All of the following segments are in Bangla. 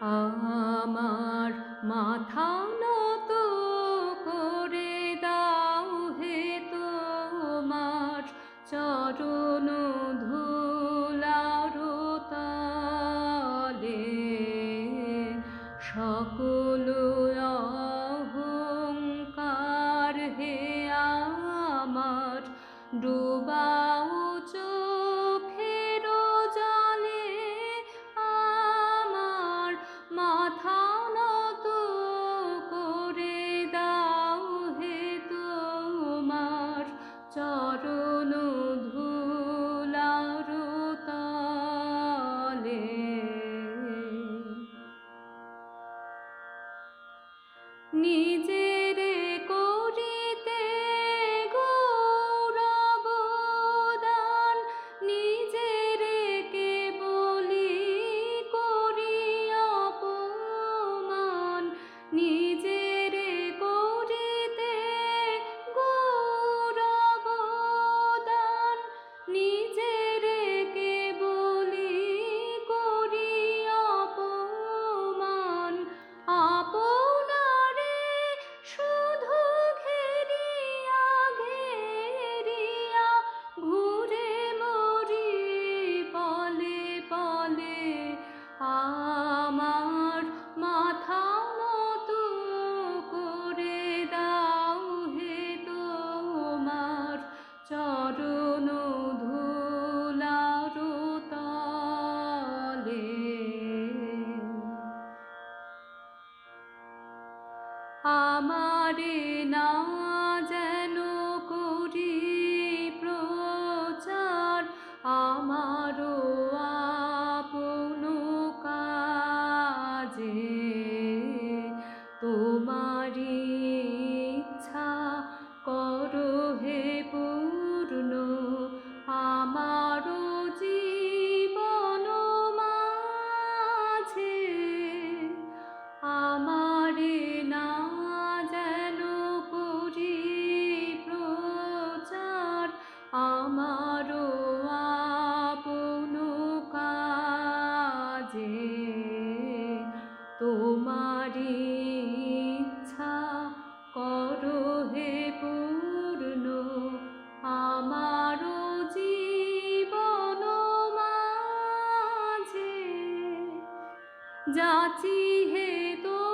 আমার মাথা নত করে দাও হে তোমার চরণ ধুলার তলে। সকল অহংকার হে আমার ডুবাও নিজেরে আমারে আমারও আপন কাজে ইচ্ছা করো হে আমারও জীবন যাচি হে তোমার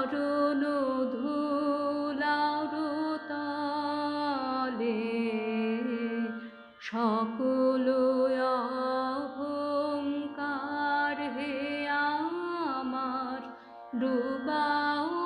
চরণ ধুলার তলে সকল অহংকার হে আমার ডুবাও